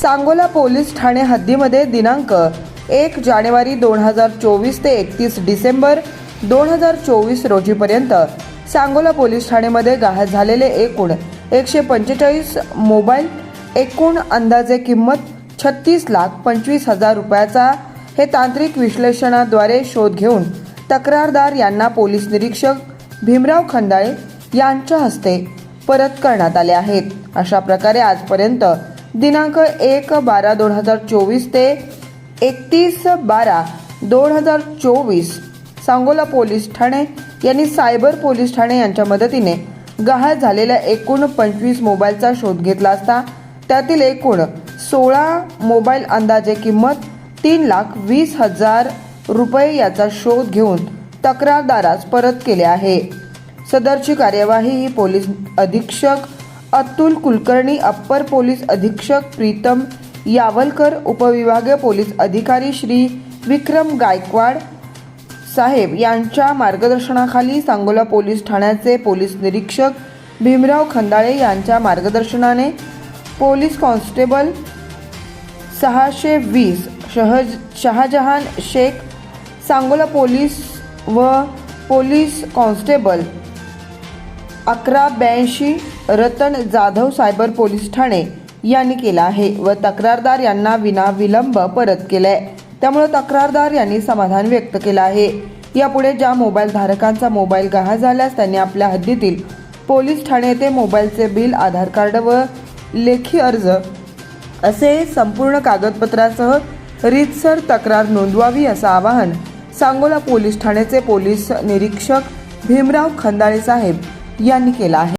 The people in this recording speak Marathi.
सांगोला पोलीस ठाणे हद्दीमध्ये दिनांक एक जानेवारी दोन हजार चोवीस ते एकतीस डिसेंबर दोन हजार चोवीस रोजीपर्यंत सांगोला पोलीस ठाणेमध्ये गहाळ झालेले एकूण एकशे पंचेचाळीस मोबाईल एकूण अंदाजे किंमत छत्तीस लाख पंचवीस हजार रुपयाचा हे तांत्रिक विश्लेषणाद्वारे शोध घेऊन तक्रारदार यांना पोलीस निरीक्षक भीमराव खंदाळे यांच्या हस्ते परत करण्यात आले आहेत. अशा प्रकारे आजपर्यंत दिनांक एक बारा दोन हजार चोवीस ते एकतीस बारा दोन हजार चोवीस. सांगोला पोलीस ठाणे यांनी सायबर पोलीस ठाणे यांच्या मदतीने गहाळ झालेल्या एकूण पंचवीस मोबाईलचा शोध घेतला असता त्यातील एकूण सोळा मोबाईल अंदाजे किंमत तीन लाख वीस हजार रुपये याचा शोध घेऊन तक्रारदारास परत केले आहे. सदरची कार्यवाही ही पोलीस अधीक्षक अतुल कुलकर्णी अप्पर पोलीस अधीक्षक प्रीतम यावलकर उपविभागीय पोलीस अधिकारी श्री विक्रम गायकवाड साहेब यांच्या मार्गदर्शनाखाली सांगोला पोलीस ठाण्याचे पोलीस निरीक्षक भीमराव खंदाळे यांच्या मार्गदर्शनाने पोलीस कॉन्स्टेबल सहाशे वीस शहज शहाजहान शेख सांगोला पोलीस व पोलीस कॉन्स्टेबल अकरा ब्याऐंशी रतन जाधव सायबर पोलीस ठाणे यांनी केला आहे व तक्रारदार यांना विना विलंब परत केलाय. त्यामुळे तक्रारदार यांनी समाधान व्यक्त केलं आहे. यापुढे ज्या मोबाईल धारकांचा मोबाईल गहाळ झाल्यास त्यांनी आपल्या हद्दीतील पोलीस ठाणे येथे मोबाईलचे बिल आधार कार्ड व लेखी अर्ज असे संपूर्ण कागदपत्रासह रीतसर तक्रार नोंदवावी असं आवाहन सांगोला पोलीस ठाण्याचे पोलीस निरीक्षक भीमराव खंदाळे साहेब यांनी केलं आहे.